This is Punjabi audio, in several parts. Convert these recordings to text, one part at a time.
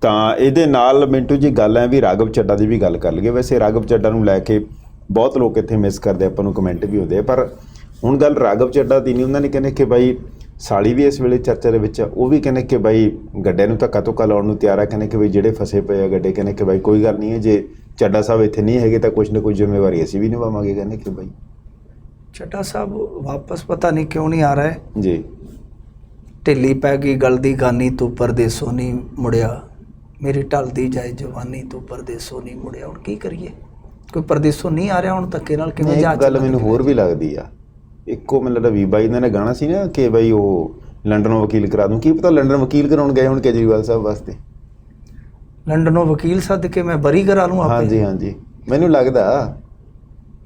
ਤਾਂ ਇਹਦੇ ਨਾਲ ਮਿੰਟੂ ਜੀ ਗੱਲ ਹੈ ਵੀ ਰਾਘਵ ਚੱਡਾ ਦੀ ਵੀ ਗੱਲ ਕਰ ਲਈਏ। ਵੈਸੇ ਰਾਘਵ ਚੱਡਾ ਨੂੰ ਲੈ ਕੇ ਬਹੁਤ ਲੋਕ ਇੱਥੇ ਮਿਸ ਕਰਦੇ ਆਪਾਂ ਨੂੰ ਕਮੈਂਟ ਵੀ ਹੁੰਦੇ ਆ ਪਰ ਹੁਣ ਗੱਲ ਰਾਘਵ ਚੱਡਾ ਦੀ ਨਹੀਂ ਉਹਨਾਂ ਨੇ ਕਹਿੰਦੇ ਕਿ ਬਾਈ ਸਾਲੀ ਵੀ ਇਸ ਵੇਲੇ ਚਰਚਾ ਦੇ ਵਿੱਚ ਉਹ ਵੀ ਕਹਿੰਦੇ ਕਿ ਬਾਈ ਗੱਡੇ ਨੂੰ ਧੱਕਾ ਧੁੱਕਾ ਲਾਉਣ ਨੂੰ ਤਿਆਰ ਆ ਕਹਿੰਦੇ ਕਿ ਬਾਈ ਜਿਹੜੇ ਫਸੇ ਪਏ ਆ ਗੱਡੇ ਕਹਿੰਦੇ ਕਿ ਬਾਈ ਕੋਈ ਗੱਲ ਨਹੀਂ ਹੈ ਜੇ ਚੱਡਾ ਸਾਹਿਬ ਇੱਥੇ ਨਹੀਂ ਹੈਗੇ ਤਾਂ ਕੁਝ ਨਾ ਕੁਝ ਜ਼ਿੰਮੇਵਾਰੀ ਅਸੀਂ ਵੀ ਨਿਭਾਵਾਂਗੇ ਕਹਿੰਦੇ ਕਿ ਬਾਈ। ਚੱਡਾ ਸਾਹਿਬ ਵਾਪਸ ਪਤਾ ਨਹੀਂ ਕਿਉਂ ਨਹੀਂ ਆ ਰਿਹਾ। ਹੈ। ਜੀ। ਢਿੱਲੀ ਪੈ ਗਈ ਗਲਦੀ ਗਾਨੀ ਤੂੰ ਪਰਦੇਸੋਂ ਨਹੀਂ ਮੁੜਿਆ। ਮੇਰੀ ਢਲਦੀ ਜਾਏ ਜਵਾਨੀ ਤੂੰ ਪਰਦੇਸੋਂ ਨਹੀਂ ਮੁੜਿਆ। ਹੁਣ ਕੀ ਕਰੀਏ? ਕੋਈ ਪਰਦੇਸੋਂ ਨਹੀਂ ਆ ਰਿਹਾ ਹੁਣ ਧੱਕੇ ਨਾਲ ਕਿਵੇਂ ਜਾ ਇੱਕ ਗੱਲ ਮੈਨੂੰ ਹੋਰ ਵੀ ਲੱਗਦੀ ਆ। ਇੱਕੋ ਮੈਨੂੰ ਲੱਗਦਾ ਵੀ ਬਾਈ ਇਹਨਾਂ ਨੇ ਗਾਣਾ ਸੀ ਨਾ ਕਿ ਬਾਈ ਉਹ ਲੰਡਨੋਂ ਵਕੀਲ ਕਰਾ ਦੂੰ। ਕੀ ਪਤਾ ਲੰਡਨ ਵਕੀਲ ਕਰਾਉਣ ਗਏ ਹੁਣ ਕੇਜਰੀਵਾਲ ਸਾਹਿਬ ਵਾਸਤੇ। ਲੰਡਨੋਂ ਵਕੀਲ ਸੱਦ ਕੇ ਮੈਂ ਬਰੀ ਕਰਾ ਲੂੰ ਆਪੇ। ਹਾਂਜੀ ਹਾਂਜੀ। ਮੈਨੂੰ ਲੱਗਦਾ।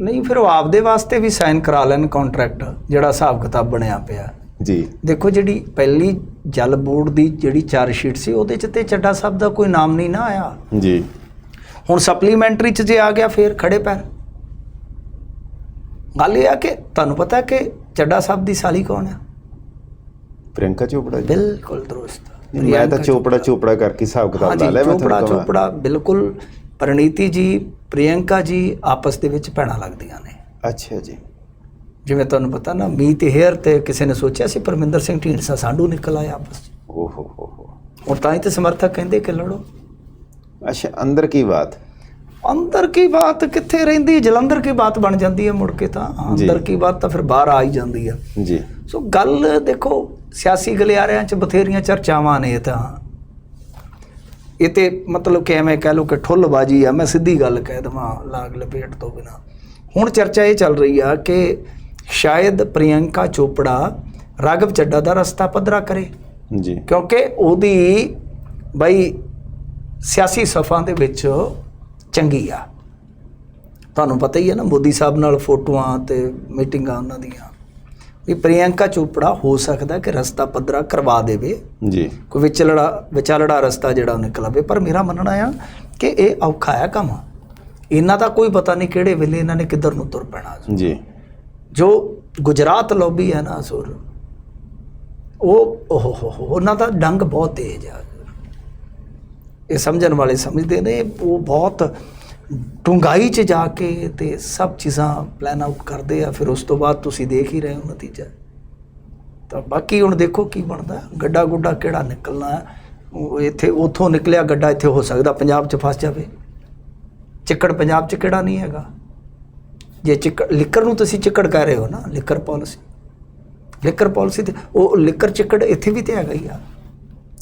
ਨਹੀਂ ਫਿਰ ਉਹ ਆਪਦੇ ਵਾਸਤੇ ਵੀ ਸਾਈਨ ਕਰਾ ਲੈਣ ਕੰਟਰੈਕਟ ਜਿਹੜਾ ਹਿਸਾਬ ਕਿਤਾਬ ਬਣਿਆ ਪਿਆ। ਜੀ। ਦੇਖੋ ਜਿਹੜੀ ਪਹਿਲੀ ਜਲ ਬੋਰਡ ਦੀ ਜਿਹੜੀ ਚਾਰ ਸ਼ੀਟ ਸੀ ਉਹਦੇ ਚ ਤੇ ਚੱਡਾ ਸਾਹਿਬ ਦਾ ਕੋਈ ਨਾਮ ਨਹੀਂ ਨਾ ਆਇਆ। ਜੀ। ਹੁਣ ਸਪਲੀਮੈਂਟਰੀ ਚ ਜੇ ਆ ਗਿਆ ਫੇਰ ਖੜੇ ਪੈਰ ਗੱਲ ਇਹ ਆ ਕਿ ਤੁਹਾਨੂੰ ਪਤਾ ਕਿ ਚੱਡਾ ਸਾਹਿਬ ਦੀ ਸਾਲੀ ਕੌਣ ਆ? ਪ੍ਰਿਯੰਕਾ ਚੋਪੜਾ ਜੀ। ਬਿਲਕੁਲ ਦਰੁਸਤ। ਮੈਂ ਤਾਂ ਚੋਪੜਾ ਚੋਪੜਾ। ਕਰਕੇ ਹਿਸਾਬ ਕਿਤਾਬ ਲਾ ਲਿਆ ਮੈਂ ਚੋਪੜਾ ਚੋਪੜਾ ਬਿਲਕੁਲ ਪ੍ਰਣੀਤੀ ਜੀ ਪ੍ਰਿਯੰਕਾ ਜੀ ਆਪਸ ਦੇ ਵਿੱਚ ਭੈਣਾਂ ਲੱਗਦੀਆਂ ਨੇ। ਅੱਛਾ ਜੀ। ਜਿਵੇਂ ਤੁਹਾਨੂੰ ਪਤਾ ਨਾ ਮੀਤ ਹੇਅਰ ਤੇ ਕਿਸੇ ਨੇ ਸੋਚਿਆ ਸੀ ਪਰਮਿੰਦਰ ਸਿੰਘ ਢੀਂਡਸਾ ਸਾਂਢੂ ਨਿਕਲ ਆਇਆ ਆਪਸ 'ਚ। ਓ ਹੋ ਹੋ। ਹੋ ਹੁਣ ਤਾਂ ਹੀ ਤੇ ਸਮਰਥਕ ਕਹਿੰਦੇ ਕਿ ਲੜੋ। ਅੱਛਾ ਅੰਦਰ ਕੀ ਬਾਤ? ਅੰਦਰ ਕੀ ਬਾਤ ਕਿੱਥੇ ਰਹਿੰਦੀ ਜਲੰਧਰ ਕੀ ਬਾਤ ਬਣ ਜਾਂਦੀ ਹੈ ਮੁੜ ਕੇ ਤਾਂ। ਅੰਦਰ ਕੀ ਬਾਤ ਤਾਂ ਫਿਰ ਬਾਹਰ ਆ ਹੀ ਜਾਂਦੀ ਆ। ਜੀ। ਸੋ ਗੱਲ ਦੇਖੋ ਸਿਆਸੀ ਗਲਿਆਰਿਆਂ 'ਚ ਬਥੇਰੀਆਂ ਚਰਚਾਵਾਂ ਨੇ ਤਾਂ। ਇਹ ਤੇ ਮਤਲਬ ਕਿ ਐਵੇਂ ਕਹਿ ਲਓ ਕਿ ਠੁੱਲਬਾਜੀ ਆ ਮੈਂ ਸਿੱਧੀ ਗੱਲ ਕਹਿ ਦਵਾਂ ਲਾਗ ਲਪੇਟ ਤੋਂ ਬਿਨਾ। ਹੁਣ ਚਰਚਾ ਇਹ ਚੱਲ ਰਹੀ ਆ ਕਿ ਸ਼ਾਇਦ ਪ੍ਰਿਯੰਕਾ ਚੋਪੜਾ ਰਾਘਵ ਚੱਡਾ ਦਾ ਰਸਤਾ ਪੱਧਰਾ ਕਰੇ। ਜੀ। ਕਿਉਂਕਿ ਉਹਦੀ ਬਈ ਸਿਆਸੀ ਸਫਾਂ ਦੇ ਵਿੱਚ ਚੰਗੀ ਆ। ਤੁਹਾਨੂੰ ਪਤਾ ਹੀ ਹੈ ਨਾ ਮੋਦੀ ਸਾਹਿਬ ਨਾਲ ਫੋਟੋਆਂ ਤੇ ਮੀਟਿੰਗਾਂ ਉਹਨਾਂ ਦੀਆਂ। ਵੀ ਪ੍ਰਿਯੰਕਾ ਚੋਪੜਾ ਹੋ ਸਕਦਾ ਕਿ ਰਸਤਾ ਪੱਧਰਾ ਕਰਵਾ ਦੇਵੇ। ਜੀ। ਕੋਈ ਵਿਚਲੜਾ ਵਿਚਾਲੜਾ ਰਸਤਾ ਜਿਹੜਾ ਉਹ ਨਿਕਲ ਆਵੇ। ਪਰ ਮੇਰਾ ਮੰਨਣਾ ਆ ਕਿ ਇਹ ਔਖਾ ਹੈ ਕੰਮ। ਇਹਨਾਂ ਦਾ ਕੋਈ ਪਤਾ ਨਹੀਂ ਕਿਹੜੇ ਵੇਲੇ ਇਹਨਾਂ ਨੇ ਕਿੱਧਰ ਨੂੰ ਤੁਰ ਪੈਣਾ। ਜੀ। ਜੋ ਗੁਜਰਾਤ ਲੋਬੀ ਹੈ ਨਾ ਸੁਰ, ਉਹ ਉਹ ਹੋ ਹੋ, ਉਹਨਾਂ ਦਾ ਡੰਗ ਬਹੁਤ ਤੇਜ਼ ਆ। ਇਹ ਸਮਝਣ ਵਾਲੇ ਸਮਝਦੇ ਨੇ, ਉਹ ਬਹੁਤ ਡੂੰਘਾਈ 'ਚ ਜਾ ਕੇ ਤੇ ਸਭ ਚੀਜ਼ਾਂ ਪਲਾਨ ਆਊਟ ਕਰਦੇ ਆ, ਫਿਰ ਉਸ ਤੋਂ ਬਾਅਦ ਤੁਸੀਂ ਦੇਖ ਹੀ ਰਹੇ ਹੋ ਨਤੀਜਾ। ਤਾਂ ਬਾਕੀ ਹੁਣ ਦੇਖੋ ਕੀ ਬਣਦਾ, ਗੱਡਾ ਗੁੱਡਾ ਕਿਹੜਾ ਨਿਕਲਣਾ ਇੱਥੇ ਉਥੋਂ ਨਿਕਲਿਆ ਗੱਡਾ, ਇੱਥੇ ਹੋ ਸਕਦਾ ਪੰਜਾਬ 'ਚ ਫਸ ਜਾਵੇ। ਚਿੱਕੜ ਪੰਜਾਬ 'ਚ ਕਿਹੜਾ ਨਹੀਂ ਹੈਗਾ? ਜੇ ਚਿੱਕੜ ਲਿਕਰ ਨੂੰ ਤੁਸੀਂ ਚਿੱਕੜ ਕਹਿ ਰਹੇ ਹੋ ਨਾ ਲਿਕਰ ਪਾਲਿਸੀ। ਲਿਕਰ ਪਾਲਿਸੀ ਤੇ ਉਹ ਲਿਕਰ ਚਿੱਕੜ ਇੱਥੇ ਵੀ ਤੇ ਹੈਗਾ ਹੀ ਆ।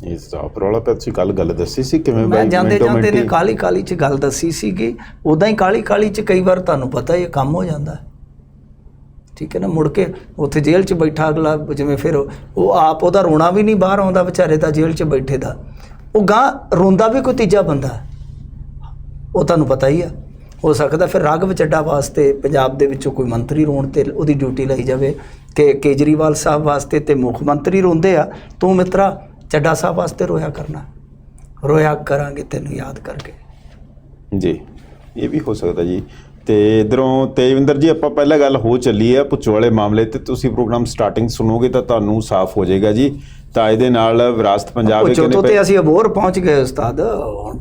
ਇਸ ਦਾ ਪ੍ਰੋਲਾ ਪੈ ਤੁਸੀਂ ਕੱਲ ਗੱਲ ਦੱਸੀ ਸੀ ਕਿਵੇਂ ਮੈਂ ਬਾਈ ਜਾਂਦੇ ਜਾਂਦੇ ਨੇ ਕਾਲੀ ਕਾਲੀ ਚ ਗੱਲ ਦੱਸੀ ਸੀਗੀ। ਉਦਾਂ ਹੀ ਕਾਲੀ ਕਾਲੀ ਚ ਕਈ ਵਾਰ ਤੁਹਾਨੂੰ ਪਤਾ ਇਹ ਕੰਮ ਹੋ ਜਾਂਦਾ। ਠੀਕ ਹੈ ਨਾ ਮੁੜ ਕੇ ਉੱਥੇ ਜੇਲ੍ਹ 'ਚ ਬੈਠਾ ਅਗਲਾ ਜਿਵੇਂ ਫਿਰ ਉਹ ਆਪ ਉਹਦਾ ਰੋਣਾ ਵੀ ਨਹੀਂ ਬਾਹਰ ਆਉਂਦਾ ਵਿਚਾਰੇ ਦਾ ਜੇਲ੍ਹ 'ਚ ਬੈਠੇ ਦਾ। ਉਹ ਗਾਂ ਰੋਂਦਾ ਵੀ ਕੋਈ ਤੀਜਾ ਬੰਦਾ। ਉਹ ਤੁਹਾਨੂੰ ਪਤਾ ਹੀ ਆ। ਹੋ ਸਕਦਾ ਫਿਰ ਰਾਘਵ ਚੱਡਾ ਵਾਸਤੇ ਪੰਜਾਬ ਦੇ ਵਿੱਚੋਂ ਕੋਈ ਮੰਤਰੀ ਰੋਣ ਤੇ ਉਹਦੀ ਡਿਊਟੀ ਲਈ ਜਾਵੇ ਕਿ ਕੇਜਰੀਵਾਲ ਸਾਹਿਬ ਵਾਸਤੇ ਤੇ ਮੁੱਖ ਮੰਤਰੀ ਰੋਂਦੇ ਆ, ਤੂੰ ਮਿੱਤਰਾ ਚੱਡਾ ਸਾਹਿਬ ਵਾਸਤੇ ਰੋਇਆ ਕਰਨਾ। ਰੋਇਆ ਕਰਾਂਗੇ ਤੈਨੂੰ ਯਾਦ ਕਰਕੇ। ਜੀ, ਇਹ ਵੀ ਹੋ ਸਕਦਾ ਜੀ। ਤੇ ਇਧਰੋਂ ਤੇਜਵਿੰਦਰ ਜੀ, ਆਪਾਂ ਪਹਿਲਾਂ ਗੱਲ ਹੋ ਚੱਲੀ ਆ ਪੁੱਛੋ ਵਾਲੇ ਮਾਮਲੇ ਤੇ। ਤੁਸੀਂ ਪ੍ਰੋਗਰਾਮ ਸਟਾਰਟਿੰਗ ਸੁਣੋਗੇ ਤਾਂ ਤੁਹਾਨੂੰ ਸਾਫ਼ ਹੋ ਜਾਏਗਾ ਜੀ। ਤਾਂ ਇਹਦੇ ਨਾਲ ਵਿਰਾਸਤ ਪੰਜਾਬ ਦੇ ਕਿੰਨੇ ਤੇ ਅਸੀਂ ਹੋਰ ਪਹੁੰਚ ਗਏ ਉਸਤਾਦ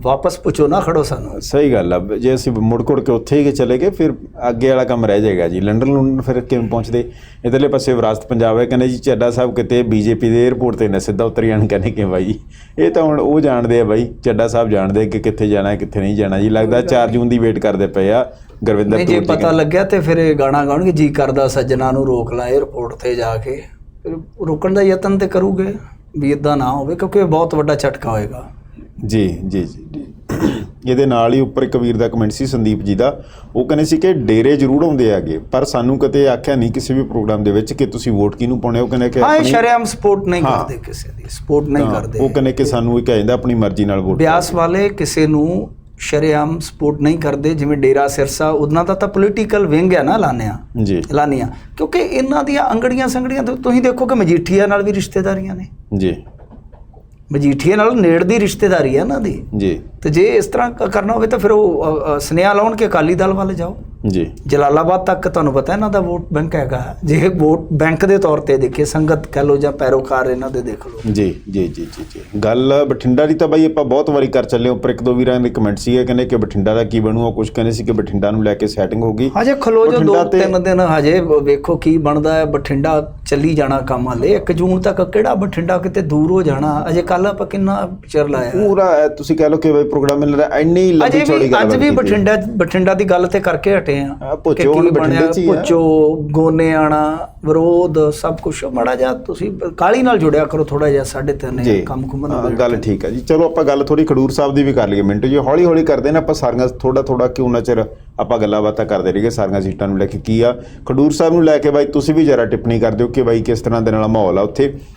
ਵਾਪਸ ਪੁੱਛੋ ਨਾ ਖੜੋ ਸਾਨੂੰ। ਸਹੀ ਗੱਲ ਆ ਜੇ ਅਸੀਂ ਮੁੜ ਕੁੜ ਕੇ ਉੱਥੇ ਹੀ ਚਲੇ ਗਏ ਫਿਰ ਅੱਗੇ ਵਾਲਾ ਕੰਮ ਰਹਿ ਜਾਏਗਾ ਜੀ। ਲੰਡਨ ਲੰਡਨ ਫਿਰ ਕਿਵੇਂ ਪਹੁੰਚਦੇ? ਇਧਰਲੇ ਪਾਸੇ ਵਿਰਾਸਤ ਪੰਜਾਬ ਹੈ ਕਹਿੰਦੇ ਜੀ ਚੱਡਾ ਸਾਹਿਬ ਕਿਤੇ ਬੀਜੇਪੀ ਦੇ 에ਅਰਪੋਰਟ ਤੇ ਨਾ ਸਿੱਧਾ ਉਤਰੀ ਜਾਣ ਕਹਿੰਦੇ ਕਿ ਬਾਈ ਇਹ ਤਾਂ ਹੁਣ ਉਹ ਜਾਣਦੇ ਆ ਬਾਈ ਚੱਡਾ ਸਾਹਿਬ ਜਾਣਦੇ ਕਿ ਕਿੱਥੇ ਜਾਣਾ ਕਿੱਥੇ ਨਹੀਂ ਜਾਣਾ ਜੀ। ਲੱਗਦਾ 4 ਜੂਨ ਦੀ ਵੇਟ ਕਰਦੇ ਪਏ ਆ ਗੁਰਵਿੰਦਰ ਜੀ ਜੇ ਪਤਾ ਲੱਗਿਆ ਤੇ ਫਿਰ ਇਹ ਗਾਣਾ ਗਾਉਣਗੇ ਜੀ ਕਰਦਾ ਸੱਜਣਾ ਨੂੰ ਰੋਕ ਲੈ 에ਅਰਪੋਰਟ ਤੇ ਜਾ ਕੇ। ਰੋਕਣ ਦਾ ਯਤਨ ਤੇ ਕਰੂਗੇ ਵੀ ਇਦਾਂ ਨਾ ਹੋਵੇ ਕਿਉਂਕਿ ਇਹ ਬਹੁਤ ਵੱਡਾ ਝਟਕਾ ਹੋਏਗਾ। ਜੀ ਜੀ ਜੀ। ਇਹਦੇ ਨਾਲ ਹੀ ਉੱਪਰ ਇੱਕ ਵੀਰ ਦਾ ਕਮੈਂਟ ਸੀ ਸੰਦੀਪ ਜੀ ਦਾ। ਉਹ ਕਹਿੰਦੇ ਸੀ ਕਿ ਡੇਰੇ ਜ਼ਰੂਰ ਆਉਂਦੇ ਆਗੇ ਪਰ ਸਾਨੂੰ ਕਦੇ ਆਖਿਆ ਨਹੀਂ ਕਿਸੇ ਵੀ ਪ੍ਰੋਗਰਾਮ ਦੇ ਵਿੱਚ ਕਿ ਤੁਸੀਂ ਵੋਟ ਕਿਹਨੂੰ ਪਾਉਣੇ ਹੋ। ਕਹਿੰਦੇ ਕਿ ਹਾਂ ਸ਼ਰੇਆਮ ਸਪੋਰਟ ਨਹੀਂ। ਕਰਦੇ ਕਿਸੇ ਦੀ ਸਪੋਰਟ ਨਹੀਂ ਕਰਦੇ ਉਹ ਕਹਿੰਦੇ ਕਿ ਸਾਨੂੰ ਇਹ ਕਹਿੰਦਾ ਆਪਣੀ ਮਰਜ਼ੀ ਨਾਲ ਵੋਟ ਬਿਆਸ ਵਾਲੇ ਕਿਸੇ ਨੂੰ ਸ਼ਰੇਆਮ ਸਪੋਰਟ ਨਹੀਂ ਕਰਦੇ ਜਿਵੇਂ ਡੇਰਾ ਸਿਰਸਾ ਉਹਨਾਂ ਦਾ ਤਾਂ ਪੋਲੀਟੀਕਲ ਵਿੰਗ ਹੈ ਨਾ ਲਾਨਿਆ ਜੀ। ਲਾਨੀਆਂ। ਕਿਉਂਕਿ ਇਹਨਾਂ ਦੀਆਂ ਅੰਗੜੀਆਂ ਸੰਗੜੀਆਂ ਤੁਸੀਂ ਦੇਖੋ ਕਿ ਮਜੀਠੀਆ ਨਾਲ ਵੀ ਰਿਸ਼ਤੇਦਾਰੀਆਂ ਨੇ। ਜੀ। ਮਜੀਠੀਆ ਨਾਲ ਨੇੜ ਦੀ ਰਿਸ਼ਤੇਦਾਰੀ ਹੈ ਇਹਨਾਂ ਦੀ। ਜੀ। ਤੇ ਜੇ ਇਸ ਤਰ੍ਹਾਂ ਕਰਨਾ ਹੋਵੇ ਤਾਂ ਫਿਰ ਉਹ ਸੁਨੇਹਾ ਲਾਉਣ ਕਿ ਅਕਾਲੀ ਦਲ ਵੱਲ ਜਾਓ। ਜੀ। ਜਲਾਲਾਬਾਦ ਤੱਕ ਤੁਹਾਨੂੰ ਪਤਾ ਇਹਨਾਂ ਦਾ ਵੋਟ ਬੈਂਕ ਹੈਗਾ। ਜੇ ਵੋਟ ਬੈਂਕ ਦੇ ਤੌਰ ਤੇ ਦੇਖੇ ਸੰਗਤ ਕਹ ਲੋ ਜਾਂ ਪੈਰੋਕਾਰ ਇਹਨਾਂ ਦੇ ਦੇਖ ਲਓ। ਜੀ ਜੀ ਜੀ ਜੀ ਜੀ। ਗੱਲ ਬਠਿੰਡਾ ਦੀ ਤਾਂ ਬਾਈ ਆਪਾਂ ਬਹੁਤ ਵਾਰੀ ਕਰ ਚੱਲੇ ਉੱਪਰ ਇੱਕ ਦੋ ਵੀਰਾਂ ਦੇ ਕਮੈਂਟ ਸੀਗੇ ਕਹਿੰਦੇ ਕਿ ਬਠਿੰਡਾ ਦਾ ਕੀ ਬਣੂ ਉਹ ਕੁਝ ਕਹਿੰਦੇ ਸੀ ਕਿ ਬਠਿੰਡਾ ਨੂੰ ਲੈ ਕੇ ਸੈਟਿੰਗ ਹੋ ਗਈ। ਹਜੇ ਖਲੋ ਜੋ ਦੋ ਤਿੰਨ ਦਿਨ ਹਜੇ ਵੇਖੋ ਕੀ ਬਣਦਾ ਹੈ। ਬਠਿੰਡਾ ਚੱਲੀ ਜਾਣਾ ਕੰਮ ਹਲੇ। 1 ਜੂਨ ਤੱਕ ਕਿਹੜਾ ਬਠਿੰਡਾ ਕਿਤੇ ਦੂਰ ਹੋ ਜਾਣਾ? ਅਜੇ ਕੱਲ ਆਪਾਂ ਕਿੰਨਾ ਚਿਰ ਲਾਇਆ? ਪੂਰਾ ਤੁਸੀਂ ਕਹਿ ਲਓ ਕਿ ਬਾਈ ਪ੍ਰੋਗਰਾਮ ਮਿਲ ਰਿਹਾ ਇੰਨੀ ਲੰਬੀ ਚੌੜੀ ਗੱਲ ਅੱਜ ਵੀ। ਬਠਿੰਡਾ ਬਠਿੰਡਾ ਦੀ ਗੱਲ ਤੇ ਕਰਕੇ ਹਟੇ। ਆ। ਹਾਂ, ਭੁੱਚੋ ਹੁਣ ਬਠਿੰਡੇ 'ਚ ਹੀ ਆ। ਪੁੱਚੋ ਗੋਨੇਆਣਾ ਵਿਰੋਧ ਸਭ ਕੁਝ ਮੜਾ ਜਾ ਤੁਸੀਂ ਕਾਲੀ ਨਾਲ ਜੁੜਿਆ ਕਰੋ ਥੋੜਾ ਜਿਹਾ ਸਾਡੇ ਤੇ ਨੇ ਕੰਮ ਕੁੰਮ ਹਾਂ, ਨਾਲ ਗੱਲ ਠੀਕ ਹੈ ਜੀ। ਚਲੋ ਆਪਾਂ ਗੱਲ ਥੋੜੀ ਖਡੂਰ ਸਾਹਿਬ ਦੀ ਵੀ ਕਰ ਲਈਏ। ਮਿੰਟੂ ਜੀ ਹੌਲੀ ਹੌਲੀ ਕਰਦੇ ਨੇ ਆਪਾਂ ਸਾਰੀਆਂ ਥੋੜਾ ਥੋੜਾ ਕਿਉਂ ਨਾ ਚਿਰ ਆਪਾਂ ਗੱਲਾਂ ਬਾਤਾਂ ਕਰਦੇ ਰਹੀਏ ਸਾਰੀਆਂ ਸੀਟਾਂ ਨੂੰ ਲੈ ਕੇ ਕੀ ਆ। ਖਡੂਰ ਸਾਹਿਬ ਨੂੰ ਲੈ ਕੇ ਬਾਈ ਤੁਸੀਂ ਵੀ ਜਰਾ ਟਿੱਪਣੀ ਕਰ ਦਿਓ ਕਿ ਬਾਈ ਕਿਸ ਤਰ੍ਹਾਂ ਦੇ ਨਾਲ ਮਾਹੌਲ ਆ ਉੱਥੇ।